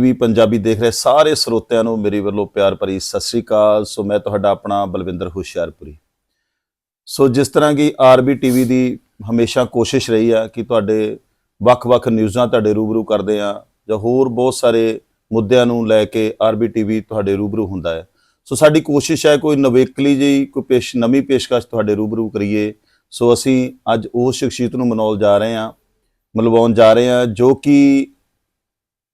ਵੀ ਪੰਜਾਬੀ ਦੇਖ ਰਹੇ ਸਾਰੇ ਸਰੋਤਿਆਂ ਨੂੰ ਮੇਰੀ ਵੱਲੋਂ ਪਿਆਰ ਭਰੀ ਸਤਿ ਸ੍ਰੀ ਅਕਾਲ। ਸੋ ਮੈਂ ਤੁਹਾਡਾ ਆਪਣਾ ਬਲਵਿੰਦਰ ਹੁਸ਼ਿਆਰਪੁਰੀ। ਸੋ ਜਿਸ ਤਰ੍ਹਾਂ ਕਿ ਆਰਬੀ ਟੀਵੀ ਦੀ ਹਮੇਸ਼ਾ ਕੋਸ਼ਿਸ਼ ਰਹੀ ਆ ਕਿ ਤੁਹਾਡੇ ਵੱਖ-ਵੱਖ ਨਿਊਜ਼ਾਂ ਤੁਹਾਡੇ ਰੂਬਰੂ ਕਰਦੇ ਆ ਜਾਂ ਹੋਰ ਬਹੁਤ ਸਾਰੇ ਮੁੱਦਿਆਂ ਨੂੰ ਲੈ ਕੇ ਆਰਬੀ ਟੀਵੀ ਤੁਹਾਡੇ ਰੂਬਰੂ ਹੁੰਦਾ ਹੈ। ਸੋ ਸਾਡੀ ਕੋਸ਼ਿਸ਼ ਹੈ ਕੋਈ ਨਵੇਕਲੀ ਜਿਹੀ, ਕੋਈ ਪੇਸ਼, ਨਵੀਂ ਪੇਸ਼ਕਸ਼ ਤੁਹਾਡੇ ਰੂਬਰੂ ਕਰੀਏ। ਸੋ ਅਸੀਂ ਅੱਜ ਉਸ ਸ਼ਖਸੀਅਤ ਨੂੰ ਮਨਾਉਣ ਜਾ ਰਹੇ ਹਾਂ, ਮਿਲਵਾਉਣ ਜਾ ਰਹੇ ਹਾਂ, ਜੋ ਕਿ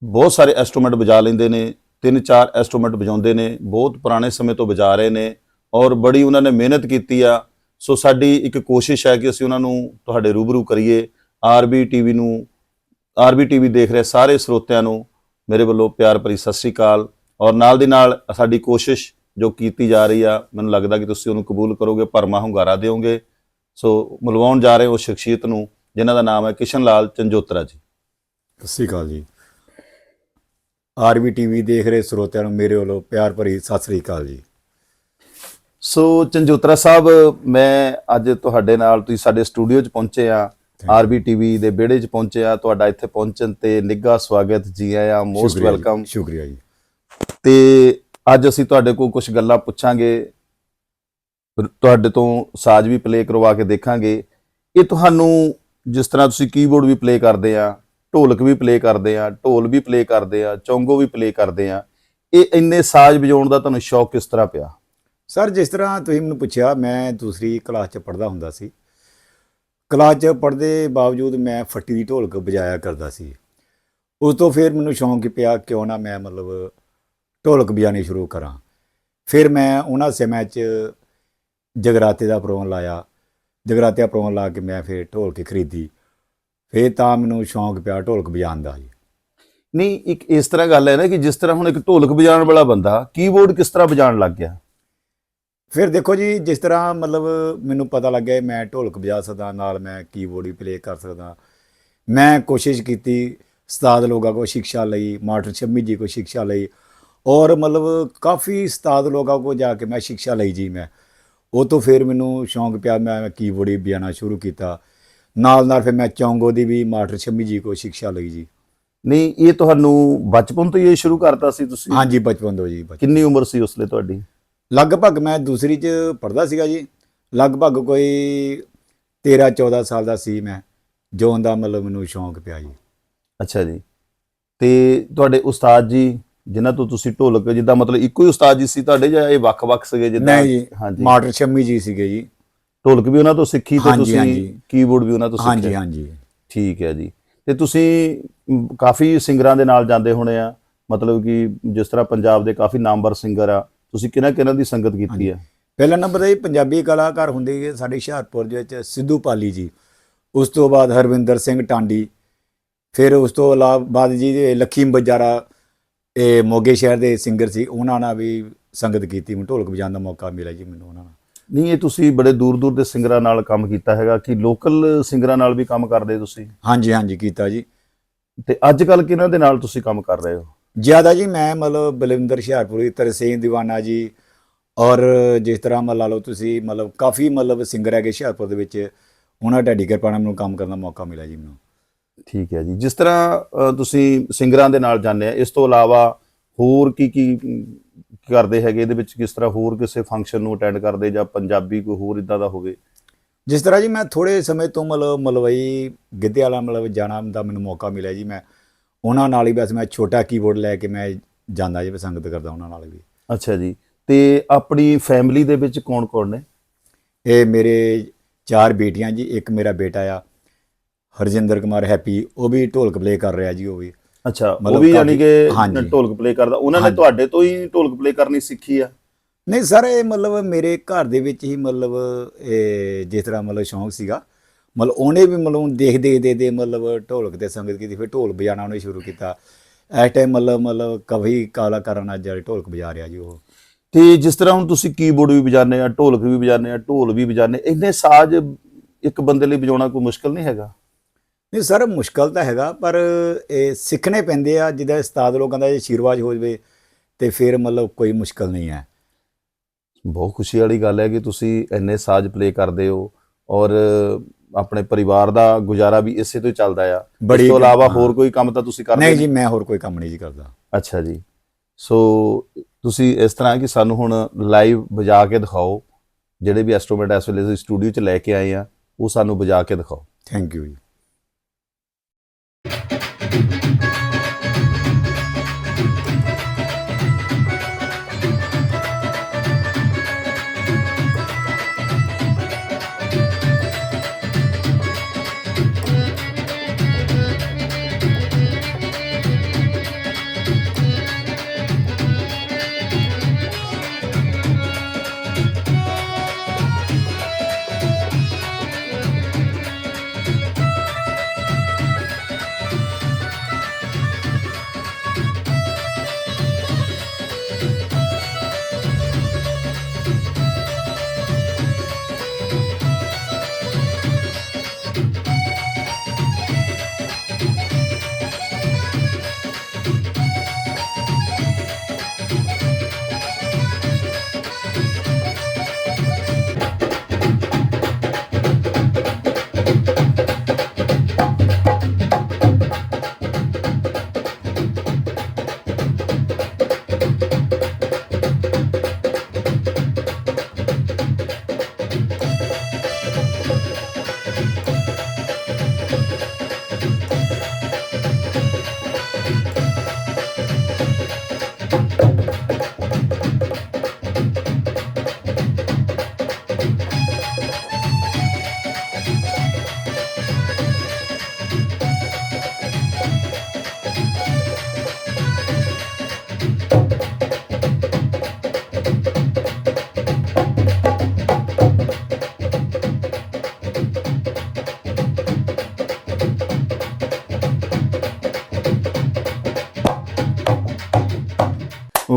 ਬਹੁਤ ਸਾਰੇ ਇੰਸਟਰੂਮੈਂਟ ਵਜਾ ਲੈਂਦੇ ਨੇ, ਤਿੰਨ ਚਾਰ ਇੰਸਟਰੂਮੈਂਟ ਵਜਾਉਂਦੇ ਨੇ, ਬਹੁਤ ਪੁਰਾਣੇ ਸਮੇਂ ਤੋਂ ਵਜਾ ਰਹੇ ਨੇ ਔਰ ਬੜੀ ਉਹਨਾਂ ਨੇ ਮਿਹਨਤ ਕੀਤੀ ਆ। ਸੋ ਸਾਡੀ ਇੱਕ ਕੋਸ਼ਿਸ਼ ਹੈ ਕਿ ਅਸੀਂ ਉਹਨਾਂ ਨੂੰ ਤੁਹਾਡੇ ਰੂਬਰੂ ਕਰੀਏ। ਆਰਬੀ ਟੀਵੀ ਨੂੰ ਆਰਬੀ ਟੀਵੀ ਦੇਖ ਰਹੇ ਸਾਰੇ ਸਰੋਤਿਆਂ ਨੂੰ ਮੇਰੇ ਵੱਲੋਂ ਪਿਆਰ ਭਰੀ ਸਤਿ ਸ੍ਰੀ ਅਕਾਲ। ਔਰ ਨਾਲ ਦੀ ਨਾਲ ਸਾਡੀ ਕੋਸ਼ਿਸ਼ ਜੋ ਕੀਤੀ ਜਾ ਰਹੀ ਆ, ਮੈਨੂੰ ਲੱਗਦਾ ਕਿ ਤੁਸੀਂ ਉਹਨੂੰ ਕਬੂਲ ਕਰੋਗੇ, ਭਰਮਾ ਹੁੰਗਾਰਾ ਦਿਓਗੇ। ਸੋ ਮਿਲਵਾਉਣ ਜਾ ਰਹੇ ਉਸ ਸ਼ਖਸੀਅਤ ਨੂੰ, ਜਿਨ੍ਹਾਂ ਦਾ ਨਾਮ ਹੈ ਕਿਸ਼ਨ ਲਾਲ ਚੰਜੋਤਰਾ ਜੀ। ਸਤਿ ਸ਼੍ਰੀ ਅਕਾਲ ਜੀ। ਆਰਬੀ ਟੀਵੀ ਦੇਖ ਰਹੇ ਸਰੋਤਿਆਂ ਨੂੰ ਮੇਰੇ ਵੱਲੋਂ ਪਿਆਰ ਭਰੀ ਸਤਿ ਸ਼੍ਰੀ ਅਕਾਲ ਜੀ। ਸੋ ਚੰਜੋਤਰਾ ਸਾਹਿਬ ਮੈਂ ਅੱਜ ਤੁਹਾਡੇ ਨਾਲ ਤੁਸੀਂ ਸਾਡੇ ਸਟੂਡੀਓ 'ਚ ਪਹੁੰਚੇ ਆ. ਆਰਬੀ ਟੀਵੀ ਦੇ ਵਿਹੜੇ 'ਚ ਪਹੁੰਚੇ ਆ ਤੁਹਾਡਾ ਇੱਥੇ ਪਹੁੰਚਣ ਤੇ ਨਿੱਘਾ ਸਵਾਗਤ ਜੀ ਆਇਆਂ ਮੋਸਟ ਵੈਲਕਮ ਸ਼ੁਕਰੀਆ ਜੀ। ਤੇ ਅੱਜ ਅਸੀਂ ਤੁਹਾਡੇ ਕੋਲ ਕੁਝ ਗੱਲਾਂ ਪੁੱਛਾਂਗੇ ਤੁਹਾਡੇ ਤੋਂ ਸਾਜ਼ ਵੀ ਪਲੇ ਕਰਵਾ ਕੇ ਦੇਖਾਂਗੇ। ਇਹ ਤੁਹਾਨੂੰ ਜਿਸ ਤਰ੍ਹਾਂ ਤੁਸੀਂ ਕੀਬੋਰਡ ਵੀ ਪਲੇ ਕਰਦੇ ਆ ਢੋਲਕ ਵੀ ਪਲੇ ਕਰਦੇ ਆ, ਢੋਲ ਵੀ ਪਲੇ ਕਰਦੇ ਆ, ਚੌਂਗੋ ਵੀ ਪਲੇ ਕਰਦੇ ਆ। ਇਹ ਇੰਨੇ ਸਾਜ਼ ਵਜਾਉਣ ਦਾ ਤੁਹਾਨੂੰ ਸ਼ੌਕ ਕਿਸ ਤਰ੍ਹਾਂ ਪਿਆ? ਸਰ, ਜਿਸ ਤਰ੍ਹਾਂ ਤੁਸੀਂ ਮੈਨੂੰ ਪੁੱਛਿਆ, ਮੈਂ ਦੂਸਰੀ ਕਲਾਸ 'ਚ ਪੜ੍ਹਦਾ ਹੁੰਦਾ ਸੀ। ਕਲਾਸ 'ਚ ਪੜ੍ਹਦੇ ਬਾਵਜੂਦ ਮੈਂ ਫੱਟੀ ਦੀ ਢੋਲਕ ਵਜਾਇਆ ਕਰਦਾ ਸੀ। ਉਸ ਤੋਂ ਫਿਰ ਮੈਨੂੰ ਸ਼ੌਂਕ ਪਿਆ, ਕਿਉਂ ਨਾ ਮੈਂ ਮਤਲਬ ਢੋਲਕ ਵਜਾਣੀ ਸ਼ੁਰੂ ਕਰਾਂ। ਫਿਰ ਮੈਂ ਉਹਨਾਂ ਸਮੇਂ 'ਚ ਜਗਰਾਤੇ ਦਾ ਪ੍ਰੋਗਰਾਮ ਲਾਇਆ। ਜਗਰਾਤੇ ਦਾ ਪ੍ਰੋਗਰਾਮ ਲਾ ਕੇ ਮੈਂ ਫਿਰ ਢੋਲਕ ਖਰੀਦੀ। ਫਿਰ ਤਾਂ ਮੈਨੂੰ ਸ਼ੌਂਕ ਪਿਆ ਢੋਲਕ ਵਜਾਉਣ ਦਾ ਜੀ। ਨਹੀਂ ਇੱਕ ਇਸ ਤਰ੍ਹਾਂ ਗੱਲ ਹੈ ਨਾ ਕਿ ਜਿਸ ਤਰ੍ਹਾਂ ਹੁਣ ਇੱਕ ਢੋਲਕ ਵਜਾਉਣ ਵਾਲਾ ਬੰਦਾ ਕੀਬੋਰਡ ਕਿਸ ਤਰ੍ਹਾਂ ਵਜਾਉਣ ਲੱਗ ਗਿਆ? ਫਿਰ ਦੇਖੋ ਜੀ ਜਿਸ ਤਰ੍ਹਾਂ ਮਤਲਬ ਮੈਨੂੰ ਪਤਾ ਲੱਗਿਆ ਮੈਂ ਢੋਲਕ ਵਜਾ ਸਕਦਾ ਨਾਲ ਮੈਂ ਕੀਬੋਰਡ ਵੀ ਪਲੇ ਕਰ ਸਕਦਾ। ਮੈਂ ਕੋਸ਼ਿਸ਼ ਕੀਤੀ ਉਸਤਾਦ ਲੋਕਾਂ ਕੋਲ ਸਿੱਖਿਆ ਲਈ ਮਾਸਟਰ ਸ਼ਮੀ ਜੀ ਕੋਲ ਸਿੱਖਿਆ ਲਈ ਔਰ ਮਤਲਬ ਕਾਫੀ ਉਸਤਾਦ ਲੋਕਾਂ ਕੋਲ ਜਾ ਕੇ ਮੈਂ ਸਿੱਖਿਆ ਲਈ ਜੀ ਮੈਂ। ਉਹ ਤੋਂ ਫਿਰ ਮੈਨੂੰ ਸ਼ੌਂਕ ਪਿਆ ਮੈਂ ਕੀਬੋਰਡ ਵੀ ਵਜਾਉਣਾ ਸ਼ੁਰੂ ਕੀਤਾ। ਨਾਲ ਨਾਲ ਫਿਰ ਮੈਂ ਚੌਂਗੋ ਦੀ ਵੀ ਮਾਸਟਰ ਸ਼ਮੀ ਜੀ ਕੋਲ ਸਿੱਖਿਆ ਲਈ ਜੀ। ਨਹੀਂ ਇਹ ਤੁਹਾਨੂੰ ਬਚਪਨ ਤੋਂ ਹੀ ਇਹ ਸ਼ੁਰੂ ਕਰਤਾ ਸੀ ਤੁਸੀਂ? ਹਾਂਜੀ ਬਚਪਨ ਤੋਂ ਜੀ ਬਚਪਨ। ਕਿੰਨੀ ਉਮਰ ਸੀ ਉਸਲੇ ਤੁਹਾਡੀ? ਲਗਭਗ ਮੈਂ ਦੂਸਰੀ ਚ ਪੜਦਾ ਸੀਗਾ ਜੀ। ਲਗਭਗ ਕੋਈ 13 14 ਸਾਲ ਦਾ ਸੀ ਮੈਂ। ਜੋ ਦਾ ਮਤਲਬ ਮੈਨੂੰ ਸ਼ੌਂਕ ਪਿਆ ਜੀ। ਅੱਛਾ ਜੀ। ਤੇ ਤੁਹਾਡੇ ਉਸਤਾਦ ਜੀ ਜਿਨ੍ਹਾਂ ਤੋਂ ਤੁਸੀਂ ਢੋਲਕ ਜਿੱਦਾਂ ਮਤਲਬ ਇੱਕੋ ਹੀ ਉਸਤਾਦ ਜੀ ਸੀ ਤੁਹਾਡੇ ਜਾਂ ਇਹ ਵੱਖ-ਵੱਖ ਸੀਗੇ ਜਿੱਦਾਂ? ਨਹੀਂ ਜੀ ਹਾਂਜੀ। ਮਾਸਟਰ ਸ਼ੰਮੀ ਜੀ ਸੀਗੇ ਜੀ। ਢੋਲਕ ਵੀ ਉਹਨਾਂ ਤੋਂ ਸਿੱਖੀ ਤੇ ਹਾਂਜੀ, ਤੁਸੀਂ ਹਾਂਜੀ। ਕੀਬੋਰਡ ਵੀ ਉਹਨਾਂ ਤੋਂ ਹਾਂਜੀ ਸਿੱਖਿਆ। ਹਾਂਜੀ ਠੀਕ ਹੈ ਜੀ। ਤੇ ਤੁਸੀਂ ਕਾਫੀ ਸਿੰਗਰਾਂ ਦੇ ਨਾਲ ਜਾਂਦੇ ਹੋਣੇ ਆ। ਮਤਲਬ ਕਿ ਜਿਸ ਤਰ੍ਹਾਂ ਪੰਜਾਬ ਦੇ ਕਾਫੀ ਨਾਮਵਰ ਸਿੰਗਰ ਆ ਤੁਸੀਂ ਕਿਹਨਾਂ ਕਿਹਨਾਂ ਦੀ ਸੰਗਤ ਕੀਤੀ ਹਾਂਜੀ। ਹੈ ਪਹਿਲਾ ਨੰਬਰ ਤੇ ਜੀ ਪੰਜਾਬੀ ਕਲਾਕਾਰ ਹੁੰਦੇ ਸੀਗੇ ਸਾਡੇ ਹੁਸ਼ਿਆਰਪੁਰ ਦੇ ਵਿੱਚ ਸਿੱਧੂ ਪਾਲੀ ਜੀ। ਉਸ ਤੋਂ ਬਾਅਦ ਹਰਵਿੰਦਰ ਸਿੰਘ ਟਾਂਡੀ। ਫਿਰ ਉਸ ਤੋਂ ਇਲਾਵਾ ਬਾਅਦ ਜੀ ਇਹ ਲਖੀਮ ਬਜਾਰਾ ਇਹ ਮੋਗੇ ਸ਼ਹਿਰ ਦੇ ਸਿੰਗਰ ਸੀ। ਉਹਨਾਂ ਨਾਲ ਵੀ ਸੰਗਤ ਕੀਤੀ। ਮੈਨੂੰ ਢੋਲਕ ਵਜਾਉਣ ਦਾ ਮੌਕਾ ਮਿਲਿਆ ਜੀ ਮੈਨੂੰ ਉਹਨਾਂ ਨਾਲ। ਨਹੀਂ ਇਹ ਤੁਸੀਂ ਬੜੇ ਦੂਰ ਦੂਰ ਦੇ ਸਿੰਗਰਾਂ ਨਾਲ ਕੰਮ ਕੀਤਾ ਹੈਗਾ ਕਿ ਲੋਕਲ ਸਿੰਗਰਾਂ ਨਾਲ ਵੀ ਕੰਮ ਕਰਦੇ ਤੁਸੀਂ? ਹਾਂਜੀ ਹਾਂਜੀ ਕੀਤਾ ਜੀ। ਤੇ ਅੱਜ ਕੱਲ ਕਿਹਨਾਂ ਦੇ ਨਾਲ ਤੁਸੀਂ ਕੰਮ ਕਰ ਰਹੇ ਹੋ? ਜ਼ਿਆਦਾ ਜੀ ਮੈਂ ਮਤਲਬ ਬਲਵਿੰਦਰ ਹੁਸ਼ਿਆਰਪੁਰੀ ਤਰਸੇਮ ਦੀਵਾਨਾ ਜੀ ਔਰ ਜਿਸ ਤਰ੍ਹਾਂ ਮਤਲਬ ਲਾ ਲਓ ਤੁਸੀਂ ਮਤਲਬ ਕਾਫੀ ਮਤਲਬ ਸਿੰਗਰ ਹੈਗੇ ਹੁਸ਼ਿਆਰਪੁਰ ਦੇ ਵਿੱਚ ਉਹਨਾਂ ਢਾਡੀ ਕਿਰਪਾ ਨਾਲ ਮੈਨੂੰ ਕੰਮ ਕਰਨ ਦਾ ਮੌਕਾ ਮਿਲਿਆ ਜੀ ਮੈਨੂੰ। ਠੀਕ ਹੈ ਜੀ। ਜਿਸ ਤਰ੍ਹਾਂ ਤੁਸੀਂ ਸਿੰਗਰਾਂ ਦੇ ਨਾਲ ਜਾਂਦੇ ਆ ਇਸ ਤੋਂ ਇਲਾਵਾ ਹੋਰ ਕੀ ਕੀ ਕਰਦੇ ਹੈਗੇ ਇਹਦੇ ਵਿੱਚ ਕਿਸ ਤਰ੍ਹਾਂ ਹੋਰ ਕਿਸੇ ਫੰਕਸ਼ਨ ਨੂੰ ਅਟੈਂਡ ਕਰਦੇ ਜਾਂ ਪੰਜਾਬੀ ਕੋਈ ਹੋਰ ਇਦਾਂ ਦਾ ਹੋਵੇ? ਜਿਸ ਤਰ੍ਹਾਂ ਜੀ ਮੈਂ ਥੋੜੇ ਸਮੇਂ ਤੋਂ ਮਤਲਬ ਮਲਵਈ ਗਿੱਧੇ ਵਾਲਾ ਮਤਲਬ ਜਾਣਾ ਦਾ ਮੈਨੂੰ ਮੌਕਾ ਮਿਲਿਆ ਜੀ ਮੈਂ। ਉਹਨਾਂ ਨਾਲ ਹੀ ਬਸ ਮੈਂ ਛੋਟਾ ਕੀਬੋਰਡ ਲੈ ਕੇ ਮੈਂ ਜਾਂਦਾ ਜੀ ਸੰਗਤ ਕਰਦਾ ਉਹਨਾਂ ਨਾਲ ਵੀ। ਅੱਛਾ ਜੀ। ਤੇ ਆਪਣੀ ਫੈਮਿਲੀ ਦੇ ਵਿੱਚ ਕੌਣ ਕੌਣ ਨੇ? ਇਹ ਮੇਰੇ ਚਾਰ ਬੇਟੀਆਂ ਜੀ ਇੱਕ ਮੇਰਾ ਬੇਟਾ ਆ। ਹਰਜਿੰਦਰ ਕੁਮਾਰ ਹੈਪੀ ਉਹ ਵੀ ਢੋਲਕ ਪਲੇ ਕਰ ਰਿਹਾ ਜੀ ਉਹ ਵੀ। ਅੱਛਾ ਉਹ ਵੀ ਯਾਨੀ ਕਿ ਹਾਂਜੀ। ਢੋਲਕ ਪਲੇ ਕਰਦਾ। ਉਹਨਾਂ ਨੇ ਹਾਂਜੀ। ਤੁਹਾਡੇ ਤੋਂ ਹੀ ਢੋਲਕ ਪਲੇ ਕਰਨੀ ਸਿੱਖੀ ਆ? ਨਹੀਂ ਸਰ ਇਹ ਮਤਲਬ ਮੇਰੇ ਘਰ ਦੇ ਵਿੱਚ ਹੀ ਮਤਲਬ ਇਹ ਜਿਸ ਤਰ੍ਹਾਂ ਮਤਲਬ ਸ਼ੌਂਕ ਸੀਗਾ ਮਤਲਬ ਉਹਨੇ ਵੀ ਮਤਲਬ ਦੇਖ ਦੇਖ ਦੇ ਦੇ ਮਤਲਬ ਢੋਲਕ ਤੇ ਸੰਗਤ ਕੀਤੀ ਫਿਰ ਢੋਲ ਵਜਾਉਣਾ ਉਹਨੇ ਸ਼ੁਰੂ ਕੀਤਾ। ਇਸ ਟਾਈਮ ਮਤਲਬ ਮਤਲਬ ਕਵੀ ਕਾਲਾ ਕਰਨ ਅੱਜ ਜਿਹੜੇ ਢੋਲਕ ਵਜਾ ਰਿਹਾ ਜੀ ਉਹ। ਤੇ ਜਿਸ ਤਰ੍ਹਾਂ ਹੁਣ ਤੁਸੀਂ ਕੀਬੋਰਡ ਵੀ ਵਜਾਉਂਦੇ ਆ ਢੋਲਕ ਵੀ ਵਜਾਉਂਦੇ ਆ ਢੋਲ ਵੀ ਵਜਾਉਂਦੇ ਇੰਨੇ ਸਾਜ਼ ਇੱਕ ਬੰਦੇ ਲਈ ਵਜਾਉਣਾ ਕੋਈ ਮੁਸ਼ਕਲ ਨਹੀਂ ਹੈਗਾ? ਨਹੀਂ ਸਰ ਮੁਸ਼ਕਲ ਤਾਂ ਹੈਗਾ ਪਰ ਇਹ ਸਿੱਖਣੇ ਪੈਂਦੇ ਆ ਜਿਹਦਾ ਉਸਤਾਦ ਲੋਕਾਂ ਦਾ ਜੇ ਆਸ਼ੀਰਵਾਦ ਹੋ ਜਵੇ ਤੇ ਫਿਰ ਮਤਲਬ ਕੋਈ ਮੁਸ਼ਕਲ ਨਹੀਂ ਹੈ। ਬਹੁਤ ਖੁਸ਼ੀ ਵਾਲੀ ਗੱਲ ਹੈ ਕਿ ਤੁਸੀਂ ਇੰਨੇ ਸਾਜ਼ ਪਲੇ ਕਰਦੇ ਹੋ ਔਰ ਆਪਣੇ ਪਰਿਵਾਰ ਦਾ ਗੁਜ਼ਾਰਾ ਵੀ ਇਸੇ ਤੋਂ ਹੀ ਚੱਲਦਾ ਆ। ਇਸ ਤੋਂ ਇਲਾਵਾ। ਹੋਰ ਕੋਈ ਕੰਮ ਤਾਂ ਤੁਸੀਂ ਕਰਦੇ ਨਹੀਂ ਜੀ ਮੈਂ ਹੋਰ ਕੋਈ ਕੰਮ ਨਹੀਂ ਜੀ ਕਰਦਾ। ਅੱਛਾ ਜੀ। ਸੋ ਤੁਸੀਂ ਇਸ ਤਰ੍ਹਾਂ ਕਿ ਸਾਨੂੰ ਹੁਣ ਲਾਈਵ ਵਜਾ ਕੇ ਦਿਖਾਓ ਜਿਹੜੇ ਵੀ ਐਸਟ੍ਰੋਮੈਟ ਇਸ ਵੇਲੇ ਸਟੂਡੀਓ 'ਚ ਲੈ ਕੇ ਆਏ ਆ ਉਹ ਸਾਨੂੰ ਵਜਾ ਕੇ ਦਿਖਾਓ। ਥੈਂਕ ਯੂ ਜੀ।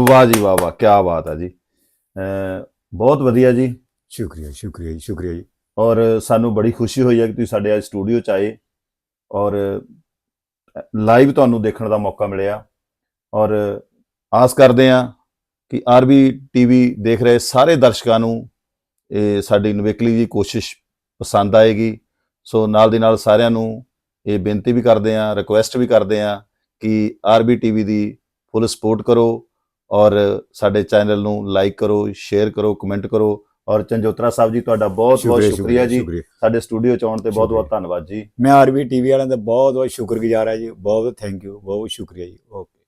ਵਾਹ ਜੀ ਵਾਹ ਵਾਹ ਕੀ ਬਾਤ ਹੈ ਜੀ। ਬਹੁਤ ਵਧੀਆ ਜੀ। ਸ਼ੁਕਰੀਆ ਸ਼ੁਕਰੀਆ ਜੀ ਸ਼ੁਕਰੀਆ ਜੀ। ਔਰ ਸਾਨੂੰ ਬੜੀ ਖੁਸ਼ੀ ਹੋਈ ਹੈ ਕਿ ਤੁਸੀਂ ਸਾਡੇ ਅੱਜ ਸਟੂਡੀਓ 'ਚ ਆਏ। ਔਰ ਲਾਈਵ ਤੁਹਾਨੂੰ ਦੇਖਣ ਦਾ ਮੌਕਾ ਮਿਲਿਆ। ਔਰ ਆਸ ਕਰਦੇ ਹਾਂ ਕਿ ਆਰਬੀ ਟੀਵੀ ਦੇਖ ਰਹੇ ਸਾਰੇ ਦਰਸ਼ਕਾਂ ਨੂੰ ਇਹ ਸਾਡੀ ਨਵੇਕਲੀ ਜੀ ਕੋਸ਼ਿਸ਼ ਪਸੰਦ ਆਏਗੀ। ਸੋ ਨਾਲ ਦੀ ਨਾਲ ਸਾਰਿਆਂ ਨੂੰ ਇਹ ਬੇਨਤੀ ਵੀ ਕਰਦੇ ਹਾਂ ਰਿਕੁਐਸਟ ਵੀ ਕਰਦੇ ਹਾਂ ਕਿ ਆਰਬੀ ਟੀਵੀ ਦੀ ਫੁੱਲ ਸਪੋਰਟ ਕਰੋ। ਔਰ ਸਾਡੇ ਚੈਨਲ ਨੂੰ ਲਾਈਕ ਕਰੋ ਸ਼ੇਅਰ ਕਰੋ ਕਮੈਂਟ ਕਰੋ। ਔਰ ਚੰਜੋਤਰਾ ਸਾਹਿਬ ਜੀ ਤੁਹਾਡਾ ਬਹੁਤ ਬਹੁਤ ਸ਼ੁਕਰੀਆ ਜੀ। ਸਾਡੇ ਸਟੂਡੀਓ ਚ ਆਉਣ ਤੇ ਬਹੁਤ ਬਹੁਤ। ਧੰਨਵਾਦ ਜੀ। ਮੈਂ ਆਰਬੀ ਟੀਵੀ ਵਾਲਿਆਂ ਦਾ ਬਹੁਤ ਬਹੁਤ ਸ਼ੁਕਰਗੁਜ਼ਾਰ ਹਾਂ ਜੀ। ਬਹੁਤ ਥੈਂਕ ਯੂ ਬਹੁਤ ਸ਼ੁਕਰੀਆ ਜੀ। ਓਕੇ